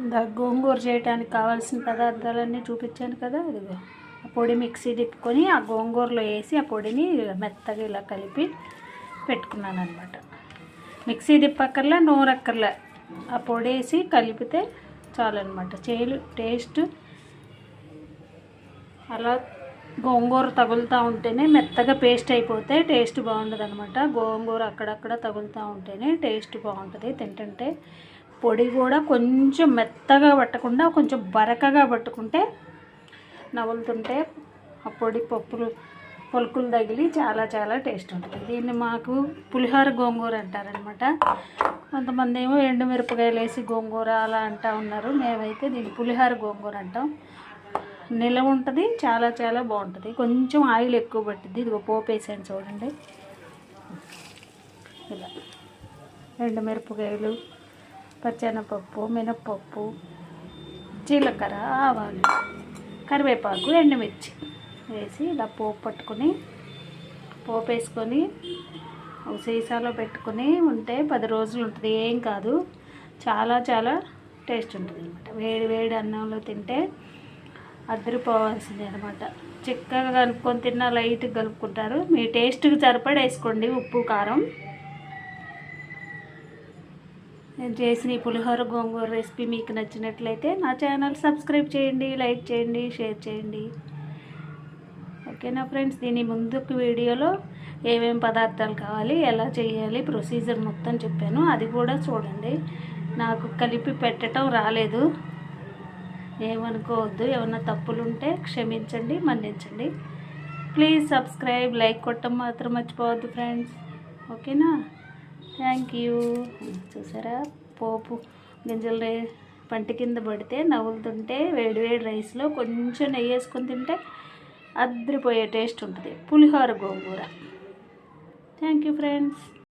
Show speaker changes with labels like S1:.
S1: ఇందా గోంగూర చేయడానికి కావాల్సిన పదార్థాలన్నీ చూపించాను కదా అదిగో ఆ పొడి మిక్సీ తిప్పుకొని ఆ గోంగూరలో వేసి ఆ పొడిని మెత్తగా ఇలా కలిపి పెట్టుకున్నాను అనమాట మిక్సీ తిప్పక్కర్లే నూరక్కర్లా. ఆ పొడి వేసి కలిపితే చాలన్నమాట. చేయలు టేస్ట్ అలా గోంగూర తగులుతూ ఉంటేనే మెత్తగా పేస్ట్ అయిపోతే టేస్ట్ బాగుంటుంది అనమాట గోంగూర అక్కడక్కడ తగులుతూ ఉంటేనే టేస్ట్ బాగుంటుంది. తింటుంటే పొడి కూడా కొంచెం మెత్తగా పట్టకుండా కొంచెం బరకగా పట్టుకుంటే నవ్వులుతుంటే ఆ పొడి పప్పులు పొలుకులు తగిలి చాలా చాలా టేస్ట్ ఉంటుంది. దీన్ని మాకు పులిహోర గోంగూర అంటారనమాట కొంతమంది ఏమో ఎండుమిరపకాయలు వేసి గోంగూర అలా అంటూ ఉన్నారు. మేమైతే దీన్ని పులిహోర గోంగూర అంటాం. నిలవ ఉంటుంది చాలా చాలా బాగుంటుంది. కొంచెం ఆయిల్ ఎక్కువ పట్టింది ఇదిగో పోపు వేసాను చూడండి. ఇలా. ఎండుమిరపకాయలు పచ్చెనపప్పు మినప్పప్పు జీలకర్ర ఆవాలు కరివేపాకు ఎండుమిర్చి వేసి ఇలా పోపు పట్టుకొని పోపు వేసుకొని సీసాలో పెట్టుకొని ఉంటే పది రోజులు ఉంటుంది. ఏం కాదు. చాలా చాలా టేస్ట్ ఉంటుంది అనమాట వేడి వేడి అన్నంలో తింటే అద్దరిపోవాల్సిందే అనమాట చిక్కగా కలుపుకొని తిన్నా లైట్గా కలుపుకుంటారు. మీ టేస్ట్కి సరిపడేసుకోండి ఉప్పు కారం. నేను చేసిన పులిహోర గోంగూర రెసిపీ మీకు నచ్చినట్లయితే నా ఛానల్ సబ్స్క్రైబ్ చేయండి లైక్ చేయండి షేర్ చేయండి. ఓకేనా ఫ్రెండ్స్? దీని ముందుకు వీడియోలో ఏమేం పదార్థాలు కావాలి ఎలా చేయాలి ప్రొసీజర్ మొత్తం చెప్పాను. అది కూడా చూడండి. నాకు కలిపి పెట్టడం రాలేదు. ఏమనుకోవద్దు. ఏమన్నా తప్పులు ఉంటే క్షమించండి మన్నించండి. ప్లీజ్ సబ్స్క్రైబ్ లైక్ కొట్టడం మాత్రం మర్చిపోవద్దు ఫ్రెండ్స్. ఓకేనా? థ్యాంక్ యూ చూసారా? పోపు గింజలు పంట కింద పడితే నవ్వులుతుంటే వేడి వేడి రైస్లో కొంచెం నెయ్యి వేసుకొని తింటే అద్రిపోయే టేస్ట్ ఉంటుంది. పులిహోర గోంగూర. Thank you friends